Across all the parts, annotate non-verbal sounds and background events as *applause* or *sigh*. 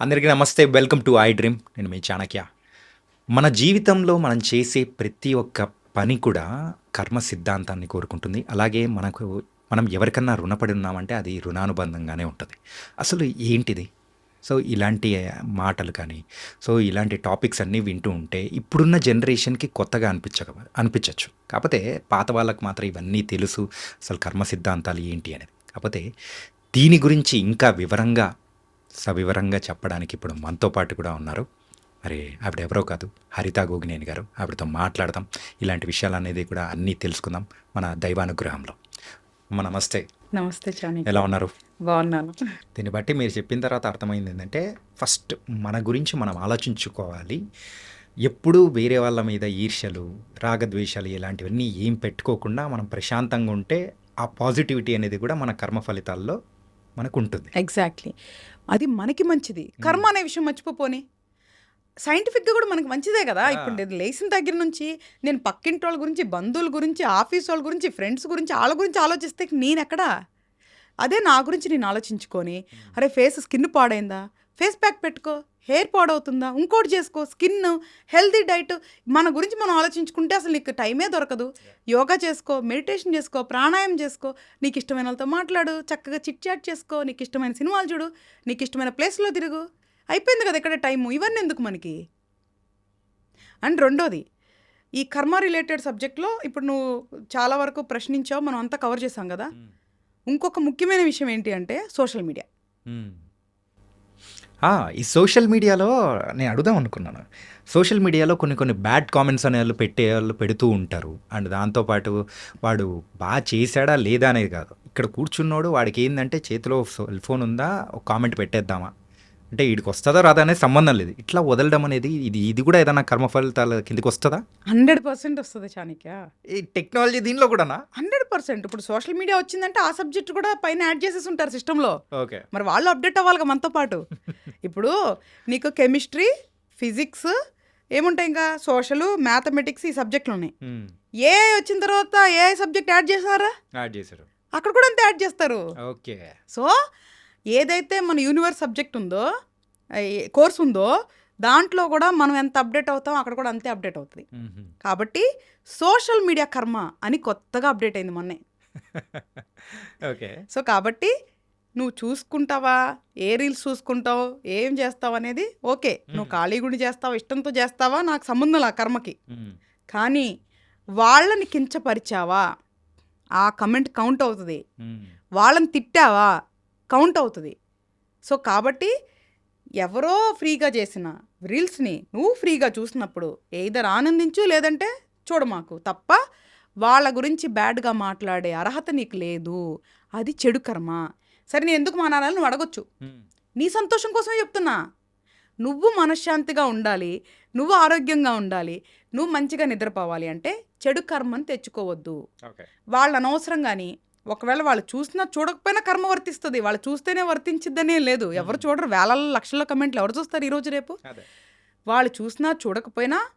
అందరికీ నమస్తే. Welcome to I dream నేను మీ చాణక్య. మన జీవితంలో మనం చేసే ప్రతి ఒక్క పని కూడా కర్మ సిద్ధాంతాన్ని కోరుకుంటుంది. అలాగే మనకు మనం ఎవరికన్నా రుణపడి ఉన్నామంటే అది రుణానుబంధంగానే ఉంటుంది. అసలు ఏంటిది? సో ఇలాంటి మాటలు కానీ సో ఇలాంటి టాపిక్స్ అన్నీ వింటూ ఉంటే ఇప్పుడున్న జనరేషన్కి కొత్తగా అనిపించక అనిపించవచ్చు కాకపోతే పాత వాళ్ళకి మాత్రం ఇవన్నీ తెలుసు. అసలు కర్మ సిద్ధాంతాలు ఏంటి అనేది. కాకపోతే దీని గురించి ఇంకా వివరంగా సవివరంగా చెప్పడానికి ఇప్పుడు మనతో పాటు కూడా ఉన్నారు. మరి ఆవిడ ఎవరో కాదు హరిత గోగినేని గారు. ఆవిడతో మాట్లాడదాం. ఇలాంటి విషయాలు అనేది కూడా అన్నీ తెలుసుకుందాం మన దైవానుగ్రహంలో. అమ్మ నమస్తే. నమస్తే చాని ఎలా ఉన్నారు? బాగున్నాను. దీన్ని బట్టి మీరు చెప్పిన తర్వాత అర్థమైంది ఏంటంటే ఫస్ట్ మన గురించి మనం ఆలోచించుకోవాలి. ఎప్పుడూ వేరే వాళ్ళ మీద ఈర్ష్యలు రాగద్వేషాలు ఇలాంటివన్నీ ఏం పెట్టుకోకుండా మనం ప్రశాంతంగా ఉంటే ఆ పాజిటివిటీ అనేది కూడా మన కర్మ ఫలితాల్లో మనకు ఉంటుంది ఎగ్జాక్ట్లీ అది మనకి మంచిది. కర్మ అనే విషయం మర్చిపోపోని సైంటిఫిక్గా కూడా మనకి మంచిదే కదా. ఆ. ఇప్పుడు నేను లేచిన దగ్గర నుంచి నేను పక్కింటి వాళ్ళ గురించి బంధువుల గురించి ఆఫీస్ వాళ్ళ గురించి ఫ్రెండ్స్ గురించి వాళ్ళ గురించి ఆలోచిస్తే నేను ఎక్కడా? అదే నా గురించి నేను ఆలోచించుకొని అరే ఫేస్ స్కిన్ పాడైందా? ఫేస్ ప్యాక్ పెట్టుకో. హెయిర్ పాడవుతుందా? ఇంకోటి చేసుకో. స్కిన్ హెల్తీ డైట్ మన గురించి మనం ఆలోచించుకుంటే అసలు నీకు టైమే దొరకదు. యోగా చేసుకో మెడిటేషన్ చేసుకో ప్రాణాయామం చేసుకో. నీకు ఇష్టమైన వాళ్ళతో మాట్లాడు చక్కగా చిట్ చాట్ చేసుకో. నీకు ఇష్టమైన సినిమాలు చూడు నీకు ఇష్టమైన ప్లేస్లో తిరుగు. అయిపోయింది కదా ఇక్కడ టైము. ఇవన్నీ ఎందుకు మనకి? అండ్ రెండోది ఈ కర్మ రిలేటెడ్ సబ్జెక్ట్లో ఇప్పుడు నువ్వు చాలా వరకు ప్రశ్నించావు మనం అంతా కవర్ చేసాం కదా. ఇంకొక ముఖ్యమైన విషయం ఏంటి అంటే సోషల్ మీడియా. ఈ సోషల్ మీడియాలో నేను అడుగుదాం అనుకున్నాను. సోషల్ మీడియాలో కొన్ని కొన్ని బ్యాడ్ కామెంట్స్ అనే వాళ్ళు పెట్టే వాళ్ళు పెడుతూ ఉంటారు. అండ్ దాంతోపాటు వాడు బాగా చేశాడా లేదా అనేది కాదు. ఇక్కడ కూర్చున్నోడు వాడికి ఏంటంటే చేతిలో సెల్ ఫోన్ ఉందా? ఒక కామెంట్ పెట్టేద్దామా? అంటే వీడికి వస్తుందా రాదా అనేది సంబంధం లేదు. ఇట్లా వదలడం అనేది ఇది ఇది కూడా ఏదైనా కర్మ ఫలితాల కిందకి వస్తుందా? హండ్రెడ్ పర్సెంట్ వస్తుంది చాణక్య. ఈ టెక్నాలజీ దీనిలో కూడానా? Hundred percent. ఇప్పుడు సోషల్ మీడియా వచ్చిందంటే ఆ సబ్జెక్ట్ కూడా పైన యాడ్ చేసేసి ఉంటారు సిస్టంలో. ఓకే. మరి వాళ్ళు అప్డేట్ అవ్వాలి మనతో పాటు. *laughs* ఇప్పుడు నీకు కెమిస్ట్రీ ఫిజిక్స్ ఏముంటాయి ఇంకా? సోషల్ మ్యాథమెటిక్స్ ఈ సబ్జెక్టులు ఉన్నాయి. ఏ వచ్చిన తర్వాత ఏ సబ్జెక్ట్ యాడ్ చేశారా? యాడ్ చేశారు. అక్కడ కూడా అంతే యాడ్ చేస్తారు. ఓకే. సో ఏదైతే మన యూనివర్స్ సబ్జెక్ట్ ఉందో కోర్స్ ఉందో దాంట్లో కూడా మనం ఎంత అప్డేట్ అవుతాం అక్కడ కూడా అంతే అప్డేట్ అవుతుంది. కాబట్టి సోషల్ మీడియా కర్మ అని కొత్తగా అప్డేట్ అయింది మొన్నే. ఓకే. సో కాబట్టి నువ్వు చూసుకుంటావా? ఏ రీల్స్ చూసుకుంటావు? ఏం చేస్తావు అనేది ఓకే. నువ్వు మ్మ్. ఖాళీ గుడి చేస్తావా? ఇష్టంతో చేస్తావా? నాకు సంబంధం ఆ కర్మకి. కానీ వాళ్ళని కించపరిచావా? ఆ కమెంట్ కౌంట్ అవుతుంది. వాళ్ళని తిట్టావా? కౌంట్ అవుతుంది. సో కాబట్టి ఎవరో ఫ్రీగా చేసిన రీల్స్ని నువ్వు ఫ్రీగా చూసినప్పుడు ఏదర్ ఆనందించు లేదంటే చూడ మాకు. తప్ప వాళ్ళ గురించి బ్యాడ్గా మాట్లాడే అర్హత నీకు లేదు. అది చెడు కర్మ. సరే నేను ఎందుకు మానాలని నువ్వు అడగొచ్చు. నీ సంతోషం కోసమే చెప్తున్నా. నువ్వు మనశ్శాంతిగా ఉండాలి నువ్వు ఆరోగ్యంగా ఉండాలి నువ్వు మంచిగా నిద్రపోవాలి అంటే చెడు కర్మని తెచ్చుకోవద్దు. వాళ్ళు అనవసరం కానీ ఒకవేళ వాళ్ళు చూసినా చూడకపోయినా కర్మ వర్తిస్తుంది. వాళ్ళు చూస్తేనే వర్తించిద్దనే లేదు. ఎవరు చూడరు. వేల లక్షల కమెంట్లు ఎవరు చూస్తారు ఈరోజు రేపు? వాళ్ళు చూసినా చూడకపోయినా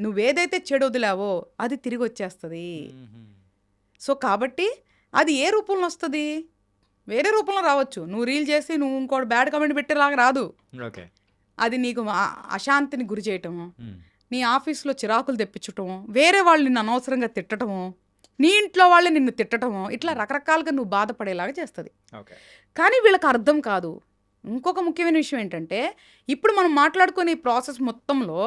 నువ్వేదైతే చెడు వదిలావో అది తిరిగి వచ్చేస్తుంది. సో కాబట్టి అది ఏ రూపంలో వస్తుంది? వేరే రూపంలో రావచ్చు. నువ్వు రీల్ చేసి నువ్వు ఇంకోటి బ్యాడ్ కమెంట్ పెట్టేలాగా రాదు. అది నీకు అశాంతిని గురి చేయటము. నీ ఆఫీస్లో చిరాకులు తెప్పించటము. వేరే వాళ్ళు నిన్ను అనవసరంగా తిట్టటము. నీ ఇంట్లో వాళ్ళే నిన్ను తిట్టటము ఇట్లా రకరకాలుగా నువ్వు బాధపడేలాగా చేస్తుంది. కానీ వీళ్ళకి అర్థం కాదు. ఇంకొక ముఖ్యమైన విషయం ఏంటంటే ఇప్పుడు మనం మాట్లాడుకునే ప్రాసెస్ మొత్తంలో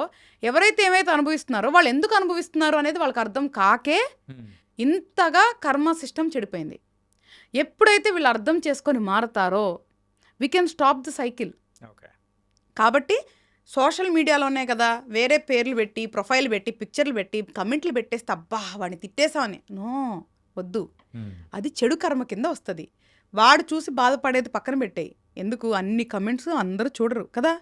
ఎవరైతే ఏమైతే అనుభవిస్తున్నారో వాళ్ళు ఎందుకు అనుభవిస్తున్నారో అనేది వాళ్ళకి అర్థం కాకే. ఇంతగా కర్మ సిస్టమ్ చెడిపోయింది. ఎప్పుడైతే వీళ్ళు అర్థం చేసుకొని మారతారో we can stop the cycle okay. కాబట్టి సోషల్ మీడియాలోనే కదా వేరే పేర్లు పెట్టి ప్రొఫైల్ పెట్టి పిక్చర్లు పెట్టి కమెంట్లు పెట్టేస్తే అబ్బా వాడిని తిట్టేసామని నో వద్దు. అది చెడు కర్మ కింద వస్తుంది. వాడు చూసి బాధపడేది పక్కన పెట్టేయి. ఎందుకు? అన్ని కమెంట్స్ అందరూ చూడరు కదా.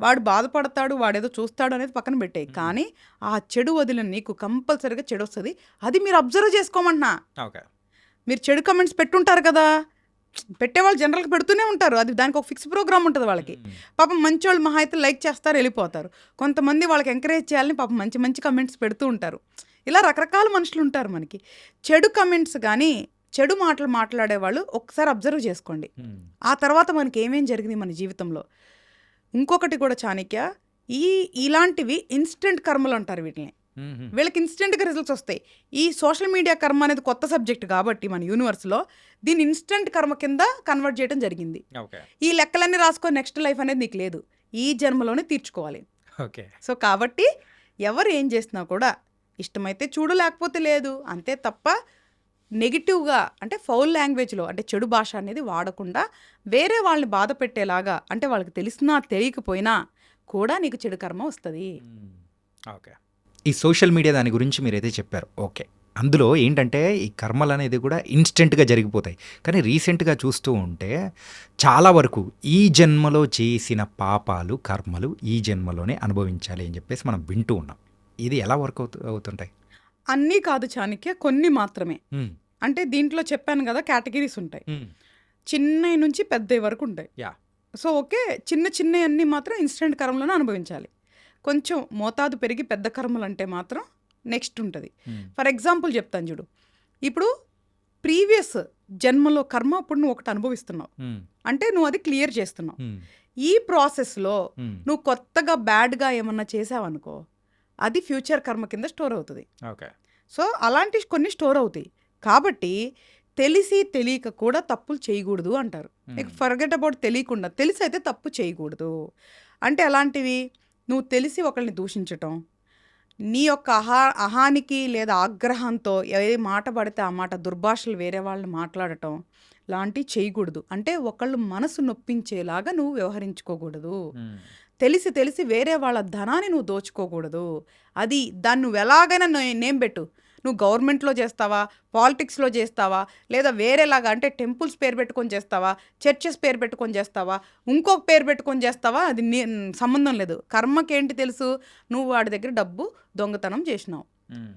వాడు బాధపడతాడు వాడేదో చూస్తాడు అనేది పక్కన పెట్టేయి. కానీ ఆ చెడు వదిలిన నీకు కంపల్సరీగా చెడు వస్తుంది అది మీరు అబ్జర్వ్ చేసుకోమంటున్నా. మీరు చెడు కమెంట్స్ పెట్టుంటారు కదా. పెట్టేవాళ్ళు జనరల్గా పెడుతూనే ఉంటారు. అది దానికి ఒక ఫిక్స్ ప్రోగ్రామ్ ఉంటుంది వాళ్ళకి. పాపం మంచి వాళ్ళు మహా అయితే లైక్ చేస్తారు వెళ్ళిపోతారు. కొంతమంది వాళ్ళకి ఎంకరేజ్ చేయాలని పాపం మంచి మంచి కమెంట్స్ పెడుతూ ఉంటారు. ఇలా రకరకాల మనుషులు ఉంటారు మనకి. చెడు కమెంట్స్ కానీ చెడు మాటలు మాట్లాడే వాళ్ళు ఒకసారి అబ్జర్వ్ చేసుకోండి. ఆ తర్వాత మనకి ఏమేం జరిగింది మన జీవితంలో? ఇంకొకటి కూడా చాణక్య ఈ ఇలాంటివి ఇన్స్టెంట్ కర్మలు అంటారు వీటిని. వీళ్ళకి ఇన్స్టెంట్గా రిజల్ట్స్ వస్తాయి. ఈ సోషల్ మీడియా కర్మ అనేది కొత్త సబ్జెక్ట్ కాబట్టి మన యూనివర్స్లో దీన్ని ఇన్స్టెంట్ కర్మ కింద కన్వర్ట్ చేయడం జరిగింది. ఈ లెక్కలన్నీ రాసుకో నెక్స్ట్ లైఫ్ అనేది నీకు లేదు. ఈ జన్మలోనే తీర్చుకోవాలి. ఓకే. సో కాబట్టి ఎవరు ఏం చేసినా కూడా ఇష్టమైతే చూడు లేకపోతే లేదు. అంతే తప్ప నెగిటివ్గా అంటే ఫౌల్ లాంగ్వేజ్లో అంటే చెడు భాష అనేది వాడకుండా వేరే వాళ్ళని బాధ పెట్టేలాగా అంటే వాళ్ళకి తెలిసినా తెలియకపోయినా కూడా నీకు చెడు కర్మ వస్తుంది. ఓకే. ఈ సోషల్ మీడియా దాని గురించి మీరైతే చెప్పారు. ఓకే. అందులో ఏంటంటే ఈ కర్మలు అనేది కూడా ఇన్స్టెంట్గా జరిగిపోతాయి. కానీ రీసెంట్గా చూస్తూ ఉంటే చాలా వరకు ఈ జన్మలో చేసిన పాపాలు కర్మలు ఈ జన్మలోనే అనుభవించాలి అని చెప్పేసి మనం వింటూ ఉన్నాం. ఇది ఎలా వర్క్ అవుతు అవుతుంటాయి? అన్నీ కాదు చాణక్య కొన్ని మాత్రమే. అంటే దీంట్లో చెప్పాను కదా కేటగిరీస్ ఉంటాయి. మ్మ్. చిన్నవి నుంచి పెద్దవి వరకు ఉంటాయి. యా. సో ఓకే చిన్న చిన్న అన్నీ మాత్రం ఇన్స్టెంట్ కర్మలోనే అనుభవించాలి. కొంచెం మోతాదు పెరిగి పెద్ద కర్మలు అంటే మాత్రం నెక్స్ట్ ఉంటుంది. ఫర్ ఎగ్జాంపుల్ చెప్తాను చూడు. ఇప్పుడు ప్రీవియస్ జన్మలో కర్మ అప్పుడు నువ్వు ఒకటి అనుభవిస్తున్నావు. మ్మ్. అంటే నువ్వు అది క్లియర్ చేస్తున్నావు. మ్మ్. ఈ ప్రాసెస్లో మ్మ్. నువ్వు కొత్తగా బ్యాడ్గా ఏమన్నా చేసావనుకో అది ఫ్యూచర్ కర్మ కింద స్టోర్ అవుతుంది. ఓకే సో అలాంటి కొన్ని స్టోర్ అవుతాయి. కాబట్టి తెలిసి తెలియక కూడా తప్పులు చేయకూడదు అంటారు. నీకు ఫర్గెట్ అబౌట్ తెలియకుండా తెలిసి అయితే తప్పు చేయకూడదు. అంటే అలాంటివి నువ్వు తెలిసి ఒకళ్ళని దూషించటం. నీ యొక్క అహా అహానికి లేదా ఆగ్రహంతో ఏ మాట పడితే ఆ మాట దుర్భాషలు వేరే వాళ్ళని మాట్లాడటం లాంటివి చేయకూడదు. అంటే ఒకళ్ళు మనసు నొప్పించేలాగా నువ్వు వ్యవహరించుకోకూడదు. తెలిసి తెలిసి వేరే వాళ్ళ ధనాన్ని నువ్వు దోచుకోకూడదు. అది దాన్ని నువ్వు ఎలాగైనా నే- నేమ్ పెట్టు. నువ్వు గవర్నమెంట్లో చేస్తావా? పాలిటిక్స్లో చేస్తావా? లేదా వేరేలాగా అంటే టెంపుల్స్ పేరు పెట్టుకొని చేస్తావా? చర్చెస్ పేరు పెట్టుకొని చేస్తావా? ఇంకొక పేరు పెట్టుకొని చేస్తావా? అది సంబంధం లేదు. కర్మకేంటి తెలుసు? నువ్వు వాడి దగ్గర డబ్బు దొంగతనం చేసినావు.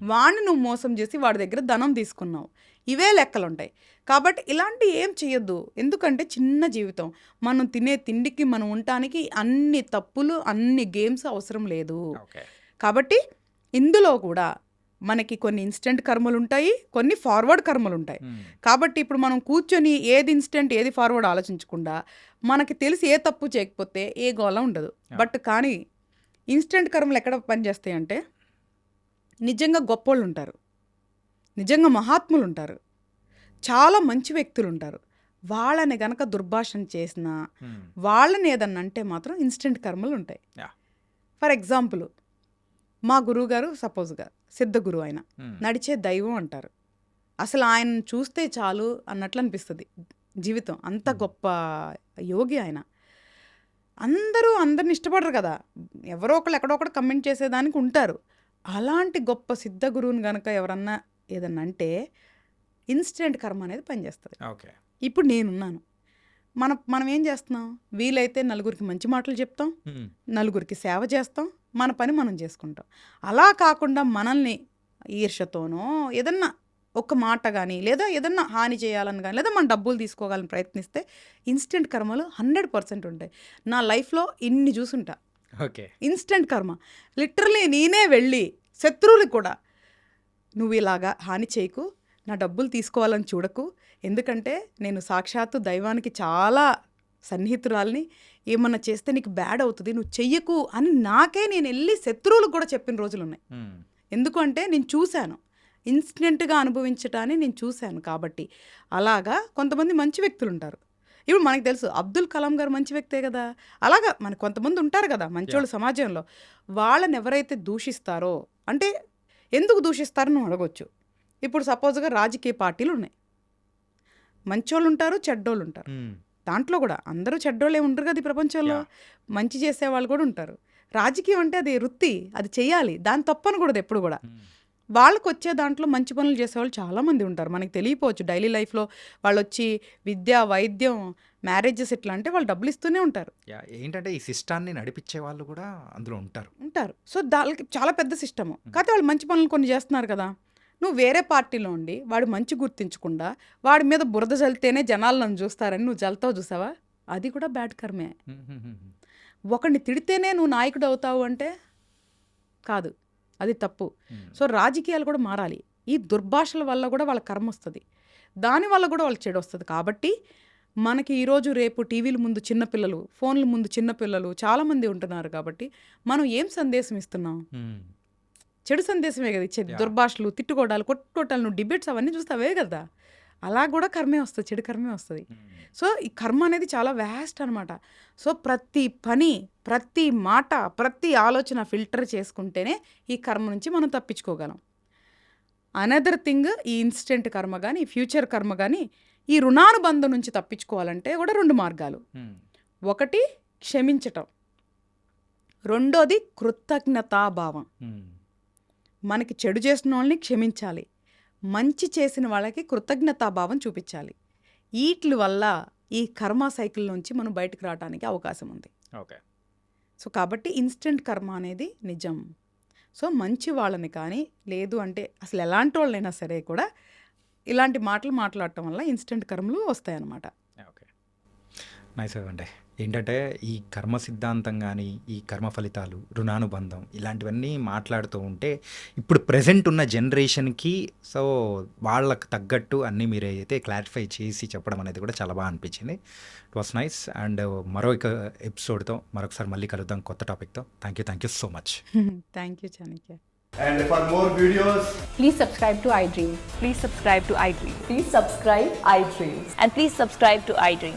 వాడిని నువ్వు మోసం చేసి వాడి దగ్గర ధనం తీసుకున్నావు. ఇవే లెక్కలు ఉంటాయి కాబట్టి ఇలాంటి ఏం చేయొద్దు ఎందుకంటే చిన్న జీవితం. మనం తినే తిండికి మనం ఉండటానికి అన్ని తప్పులు అన్ని గేమ్స్ అవసరం లేదు. కాబట్టి ఇందులో కూడా మనకి కొన్ని ఇన్స్టెంట్ కర్మలు ఉంటాయి కొన్ని ఫార్వర్డ్ కర్మలు ఉంటాయి. కాబట్టి ఇప్పుడు మనం కూర్చొని ఏది ఇన్స్టెంట్ ఏది ఫార్వర్డ్ ఆలోచించకుండా మనకి తెలిసి ఏ తప్పు చేయకపోతే ఏ గోళ ఉండదు. బట్ కానీ ఇన్స్టెంట్ కర్మలు ఎక్కడ పనిచేస్తాయి అంటే నిజంగా గొప్పోళ్ళు ఉంటారు నిజంగా మహాత్ములు ఉంటారు చాలా మంచి వ్యక్తులు ఉంటారు వాళ్ళని గనక దుర్భాషణ చేసినా. వాళ్ళని ఏదన్నా అంటే మాత్రం ఇన్స్టెంట్ కర్మలు ఉంటాయి. ఫర్ ఎగ్జాంపుల్ మా గురువు గారు సపోజ్గా సిద్ధ గురువు ఆయన. నడిచే దైవం అంటారు. అసలు ఆయన చూస్తే చాలు అన్నట్లు అనిపిస్తుంది. జీవితం అంత గొప్ప యోగి ఆయన. అందరూ అందరిని ఇష్టపడరు కదా. ఎవరో ఒకళ్ళు ఎక్కడో ఒకడు కమెంట్ చేసేదానికి ఉంటారు. అలాంటి గొప్ప సిద్ధ గురువుని గనక ఎవరన్నా ఏదన్నా అంటే ఇన్స్టెంట్ కర్మ అనేది పనిచేస్తుంది. ఓకే. ఇప్పుడు నేనున్నాను. మన మనం ఏం చేస్తున్నాం? వీలైతే నలుగురికి మంచి మాటలు చెప్తాం. నలుగురికి సేవ చేస్తాం. మన పని మనం చేసుకుంటాం. అలా కాకుండా మనల్ని ఈర్షతోనో ఏదన్నా ఒక మాట కానీ లేదా ఏదన్నా హాని చేయాలని కానీ లేదా మన డబ్బులు తీసుకోవాలని ప్రయత్నిస్తే ఇన్స్టెంట్ కర్మలు హండ్రెడ్ పర్సెంట్ ఉంటాయి. నా లైఫ్లో ఇన్ని చూసుంటా. ఓకే. ఇన్స్టెంట్ కర్మ. లిటరలీ నేనే వెళ్ళి శత్రువులకు కూడా. నువ్వు ఇలాగా హాని చేయకు నా డబ్బులు తీసుకోవాలని చూడకు. ఎందుకంటే నేను సాక్షాత్తు దైవానికి చాలా సన్నిహితురాల్ని ఏమన్నా చేస్తే నీకు బ్యాడ్ అవుతుంది నువ్వు చెయ్యకు అని నాకే నేను వెళ్ళి శత్రువులకు కూడా చెప్పిన రోజులు ఉన్నాయి మ్మ్. ఎందుకు అంటే నేను చూశాను. ఇన్స్టెంట్గా అనుభవించటాన్ని నేను చూశాను కాబట్టి. అలాగా కొంతమంది మంచి వ్యక్తులు ఉంటారు ఇప్పుడు మనకు తెలుసు అబ్దుల్ కలాం గారు మంచి వ్యక్తే కదా. అలాగా మన కొంతమంది ఉంటారు కదా మంచోళ్ళు సమాజంలో. వాళ్ళని ఎవరైతే దూషిస్తారో అంటే ఎందుకు దూషిస్తారో నువ్వు అడగొచ్చు. ఇప్పుడు సపోజ్గా రాజకీయ పార్టీలు ఉన్నాయి మంచోళ్ళు ఉంటారు చెడ్డోళ్ళు ఉంటారు. దాంట్లో కూడా అందరూ చెడ్డోళ్ళే ఉంటారు కదా ఈ ప్రపంచంలో. మంచి చేసే వాళ్ళు కూడా ఉంటారు. రాజకీయం అంటే అది వృత్తి అది చేయాలి. దాని తప్పనకూడదు ఎప్పుడు కూడా. వాళ్ళకి వచ్చే దాంట్లో మంచి పనులు చేసేవాళ్ళు చాలామంది ఉంటారు. మనకి తెలియపోవచ్చు. డైలీ లైఫ్లో వాళ్ళు వచ్చి విద్య వైద్యం మ్యారేజెస్ ఇట్లా అంటే వాళ్ళు డబ్బులు ఇస్తూనే ఉంటారు. యా ఏంటంటే ఈ సిస్టాన్ని నడిపించే వాళ్ళు కూడా అందులో ఉంటారు. ఉంటారు. సో దానికి చాలా పెద్ద సిస్టము. కాకపోతే వాళ్ళు మంచి పనులు కొన్ని చేస్తున్నారు కదా. నువ్వు వేరే పార్టీలో ఉండి వాడు మంచి గుర్తించకుండా వాడి మీద బురద జల్లితేనే జనాలు నన్ను చూస్తారని నువ్వు జల్తావు చూసావా అది కూడా బ్యాడ్ కర్మే. ఒకడిని తిడితేనే నువ్వు నాయకుడు అవుతావు అంటే కాదు అది తప్పు. సో రాజకీయాలు కూడా మారాలి ఈ దుర్భాషల వల్ల కూడా వాళ్ళ కర్మ వస్తుంది దానివల్ల కూడా వాళ్ళకి చెడు వస్తుంది కాబట్టి మనకి ఈరోజు రేపు టీవీల ముందు చిన్నపిల్లలు ఫోన్ల ముందు చిన్నపిల్లలు చాలామంది ఉంటున్నారు కాబట్టి మనం ఏం సందేశం ఇస్తున్నాం. చెడు సందేశమే కదా ఇచ్చేది. దుర్భాషలు తిట్టుకోవడాలు కొట్టుకోవటాలు నువ్వు డిబేట్స్ అవన్నీ చూస్తావే కదా అలా కూడా కర్మే వస్తుంది చెడు కర్మే వస్తుంది మ్మ్. సో ఈ కర్మ అనేది చాలా వ్యాస్ట్ అనమాట సో ప్రతి పని ప్రతి మాట ప్రతి ఆలోచన ఫిల్టర్ చేసుకుంటేనే ఈ కర్మ నుంచి మనం తప్పించుకోగలం అనదర్ థింగ్ ఈ ఇన్స్టెంట్ కర్మ కానీ ఫ్యూచర్ కర్మ కానీ ఈ రుణానుబంధం నుంచి తప్పించుకోవాలంటే కూడా రెండు మార్గాలు మ్మ్. ఒకటి క్షమించటం రెండోది కృతజ్ఞతాభావం మ్మ్. మనకి చెడు చేసిన వాళ్ళని క్షమించాలి. మంచి చేసిన వాళ్ళకి కృతజ్ఞతాభావం చూపించాలి. వీటి వల్ల ఈ కర్మ సైకిల్ నుంచి మనం బయటకు రావడానికి అవకాశం ఉంది. ఓకే. సో కాబట్టి ఇన్స్టెంట్ కర్మ అనేది నిజం. సో మంచి వాళ్ళని కానీ లేదు అంటే అసలు ఎలాంటి వాళ్ళైనా సరే కూడా ఇలాంటి మాటలు మాట్లాడటం వల్ల ఇన్స్టెంట్ కర్మలు వస్తాయన్నమాట. ఓకే. నైస్ అండి. ఏంటంటే ఈ కర్మ సిద్ధాంతం కానీ ఈ కర్మ ఫలితాలు రుణానుబంధం ఇలాంటివన్నీ మాట్లాడుతూ ఉంటే ఇప్పుడు ప్రజెంట్ ఉన్న జనరేషన్కి సో వాళ్ళకి తగ్గట్టు అన్నీ మీరు అయితే క్లారిఫై చేసి చెప్పడం అనేది కూడా చాలా బాగా అనిపించింది ఇట్ వాస్ నైస్ అండ్ మరొక ఎపిసోడ్తో మరొకసారి మళ్ళీ కలుద్దాం కొత్త టాపిక్తో thank you thank you so much thank you Chanakya And for more videos, Please subscribe to iDream. Please subscribe to iDream. Please subscribe iDreams. And please subscribe to iDream.